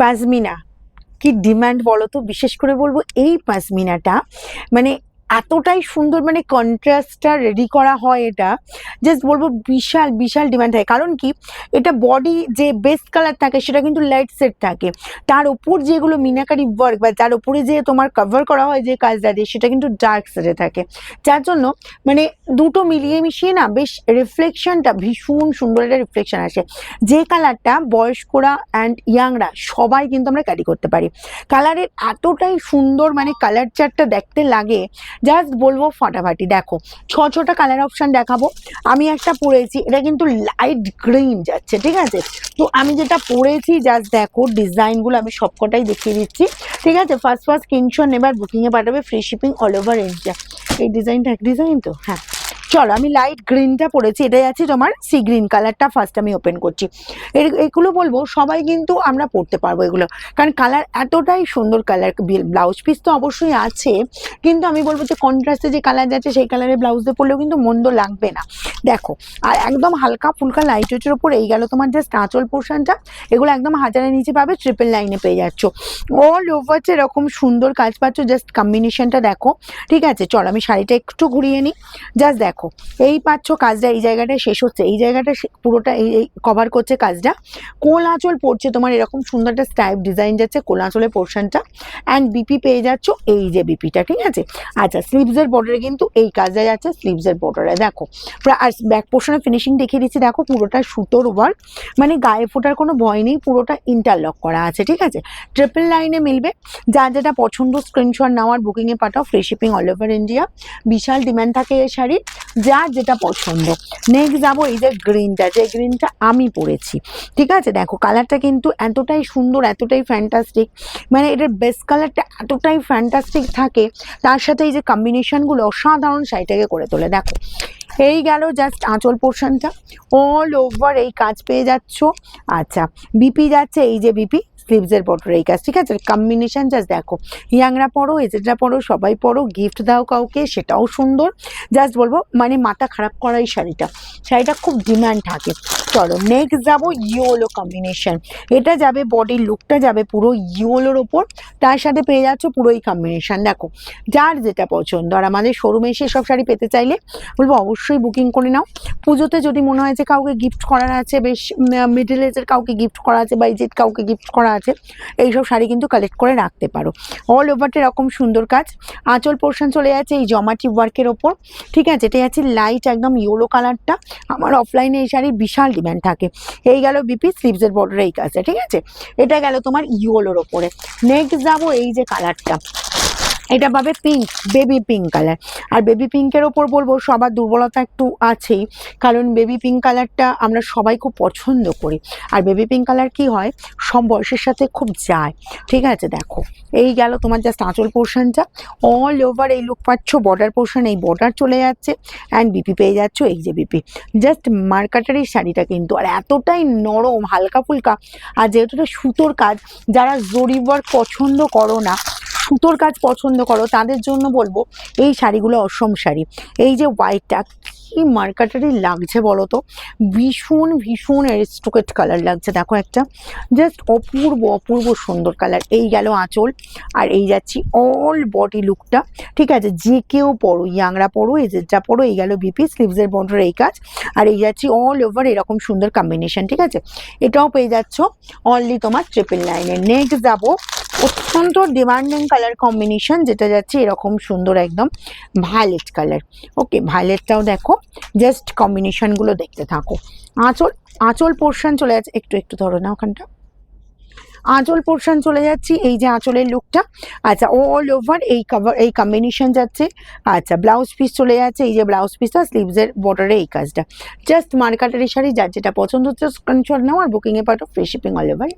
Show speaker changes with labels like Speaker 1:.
Speaker 1: পাজমিনা। কি ডিম্যান্ড বলো তো বিশেষ করে বলব এই পাজমিনাটা মানে এতটাই সুন্দর মানে কন্ট্রাস্টটা রেডি করা হয় এটা। জাস্ট বলব বিশাল বিশাল ডিমান্ড থাকে। কারণ কি? এটা বডি যে বেস্ট কালার থাকে, সেটা কিন্তু লাইট সেট থাকে। তার উপর যেগুলো মিনাকারি ওয়ার্ক বা তার উপরে যে তোমার কভার করা হয় যে কাজটা দিয়ে, সেটা কিন্তু ডার্ক সেটে থাকে। যার জন্য মানে দুটো মিলিয়ে মিশিয়ে না বেশ রিফ্লেকশনটা ভীষণ সুন্দর একটা রিফ্লেকশন আসে। যে কালারটা বয়স্করা অ্যান্ড ইয়াংরা সবাই কিন্তু আমরা ক্যারি করতে পারি। কালারের এতটাই সুন্দর মানে কালার চারটা দেখতে লাগে জাস্ট বলব ফাটাফাটি। দেখো, ছ ছটা কালার অপশান দেখাবো। আমি একটা পরেছি, এটা কিন্তু লাইট গ্রিন যাচ্ছে, ঠিক আছে? তো আমি যেটা পরেছি জাস্ট দেখো ডিজাইনগুলো আমি সবকটাই দেখিয়ে দিচ্ছি। ঠিক আছে? ফার্স্ট ফার্স্ট স্ক্রিনশট নেবার বুকিংয়ে পাঠাবে free shipping all over India এই ডিজাইনটা এক ডিজাইন তো? হ্যাঁ। চলো, আমি লাইট গ্রিনটা পরেছি, এটাই আছে তোমার সি গ্রিন কালারটা ফার্স্ট আমি ওপেন করছি। এগুলো বলব, সবাই কিন্তু আমরা পরতে পারব এগুলো। কারণ কালার এতটাই সুন্দর কালার ব্লাউজ পিস তো অবশ্যই আছে, কিন্তু আমি বলব যে কন্ট্রাস্টে যে কালার যাচ্ছে, সেই কালারের ব্লাউজ দিয়ে পরলেও কিন্তু মন্দ লাগবে না। দেখো, আর একদম হালকা ফুলকা লাইট ওয়েটের ওপর এই গেল তোমার জাস্ট আঁচল পোর্শনটা এগুলো একদম হাজারের নিচে পাবে ট্রিপল লাইনে পেয়ে যাচ্ছ। অল ওভার এরকম সুন্দর কাজ পাচ্ছ জাস্ট কম্বিনেশনটা দেখো। ঠিক আছে, চলো, আমি শাড়িটা একটু ঘুরিয়ে নিই। জাস্ট দেখো এই পাচ্ছ কাজটা, এই জায়গাটা শেষ হচ্ছে, এই জায়গাটা পুরোটা এই কভার করছে কাজটা। কোল আঁচল পড়ছে তোমার এরকম সুন্দর একটা স্টাইপ ডিজাইন যাচ্ছে কোল আঁচলের পোর্শনটা অ্যান্ড বিপি পেয়ে যাচ্ছ এই যে বিপিটা ঠিক আছে? আচ্ছা স্লিভসের বর্ডারে কিন্তু এই কাজটা যাচ্ছে স্লিভসের বর্ডারে দেখো আর ব্যাক পোর্শনের ফিনিশিং দেখিয়ে দিচ্ছি, দেখো পুরোটা সুতোর ওয়ার্ক মানে গায়ে ফোটার কোনো ভয় নেই, পুরোটা ইন্টারলক করা আছে, ঠিক আছে? ট্রিপল লাইনে মিলবে। যা যেটা পছন্দ স্ক্রিনশট নেওয়ার বুকিংয়ে পাঠাও free shipping all over India বিশাল ডিমান্ড থাকে এই শাড়ির। যার যেটা পছন্দ। নেক্সট যাব এই যে গ্রিনটা যে গ্রিনটা আমি পরেছি। ঠিক আছে? দেখো কালারটা কিন্তু এতটাই সুন্দর, এতটাই ফ্যান্টাস্টিক মানে এটার বেস্ট কালারটা এতটাই ফ্যান্টাস্টিক থাকে, তার সাথে এই যে কম্বিনেশনগুলো অসাধারণ শাড়িটাকে করে তোলে। দেখো, এই গেল জাস্ট আঁচল পোর্শনটা অল ওভার এই কাজ পেয়ে যাচ্ছ। আচ্ছা বিপি যাচ্ছে, এই যে বিপি স্লিভসের বর্ডার এই কাজ, ঠিক আছে? কম্বিনেশন জাস্ট দেখো। ইয়াংরা পড়ো এজেডরা পড়ো সবাই পড়ো গিফট দাও কাউকে, সেটাও সুন্দর। জাস্ট বলব মানে মাথা খারাপ করা এই শাড়িটা। শাড়িটা খুব ডিমান্ড থাকে। চলো নেক্সট যাব ইয়োলো কম্বিনেশন এটা যাবে বডির লুকটা যাবে পুরো ইয়োলোর ওপর। তার সাথে পেয়ে যাচ্ছ পুরো এই কম্বিনেশন দেখো, যার যেটা পছন্দ। আর আমাদের শোরুমে এসে সব শাড়ি পেতে চাইলে, বলব অবশ্যই বুকিং করে নাও। পুজোতে যদি মনে হয় যে কাউকে গিফট করার আছে, বেশ মিডল এজের কাউকে গিফট করা আছে বা এজেড কাউকে গিফট করা আছে, এইসব শাড়ি কিন্তু কালেক্ট করে রাখতে পারো। অল ওভারটা এরকম সুন্দর কাজ। আঁচল পোর্শন চলে যাচ্ছে এই জমাটি ওয়ার্কের ওপর। ঠিক আছে এটাই যাচ্ছে লাইট একদম ইয়েলো কালারটা আমার অফলাইনে এই শাড়ির বিশাল ডিম্যান্ড থাকে। এই গেল বিপি স্লিভসের বর্ডার এই কাজটা, ঠিক আছে? এটা গেল তোমার ইয়েলোর ওপরে। নেক্সট যাব এই যে কালারটা এটা পাবে পিঙ্ক বেবি পিঙ্ক কালার আর বেবি পিঙ্কের ওপর বলব, সবার দুর্বলতা একটু আছেই, কারণ বেবি পিঙ্ক কালারটা আমরা সবাই খুব পছন্দ করি। আর বেবি পিঙ্ক কালার কি হয়? সব বয়সের সাথে খুব যায়। ঠিক আছে, দেখো। এই গেল তোমার জাস্ট আঁচল পোর্শনটা অল ওভার এই লুক পাচ্ছ বর্ডার পোর্শন এই বর্ডার চলে যাচ্ছে। অ্যান্ড বিপি পেয়ে যাচ্ছ, এই যে বিপি জাস্ট মার্কাটার শাড়িটা কিন্তু, আর এতটাই নরম, হালকা ফুলকা। আর যেহেতু সুতোর কাজ, যারা জরি ওয়ার্ক পছন্দ করো না সুতোর কাজ পছন্দ করো তাদের জন্য বলব এই শাড়িগুলো অসম শাড়ি। এই যে হোয়াইটটা কি মার্কাটারি লাগছে বলো তো ভীষণ ভীষণ অ্যারিস্টোকেট কালার লাগছে। দেখো একটা জাস্ট অপূর্ব অপূর্ব সুন্দর কালার এই গেল আঁচল, আর এই যাচ্ছি অল বডি লুকটা ঠিক আছে, যে কেউ পড়ো ইয়াংরা পড়ো এজেডরা পড়ো এই গেল বিপি স্লিভসের বর্ডার এই কাজ। আর এই যাচ্ছি অল ওভার এরকম সুন্দর কম্বিনেশন ঠিক আছে? এটাও পেয়ে যাচ্ছ অনলি তোমার ট্রিপল লাইনের নেক্সট যাব, অত্যন্ত ডিমান্ডিং কালার কম্বিনেশন যেটা যাচ্ছে এরকম সুন্দর একদম ভায়োলেট কালার ওকে ভায়োলেটটাও দেখো জাস্ট কম্বিনেশনগুলো দেখতে থাকো। আঁচল আঁচল পোর্শন চলে যাচ্ছে, একটু একটু ধরো না ওখানটা। আঁচল পোর্শন চলে যাচ্ছি, এই যে আঁচলের লুকটা আচ্ছা অল ওভার এই কভার এই কম্বিনেশন যাচ্ছে। আচ্ছা ব্লাউজ পিস চলে যাচ্ছে, এই যে ব্লাউজ পিসটা স্লিভসের বর্ডারে এই কাজটা। জাস্ট মার্কাটারি শাড়ি যার যেটা পছন্দ হচ্ছে স্ক্রিনশট নাও আর বুকিংয়ে পাঠো ফ্রি শিপিং অল ওভার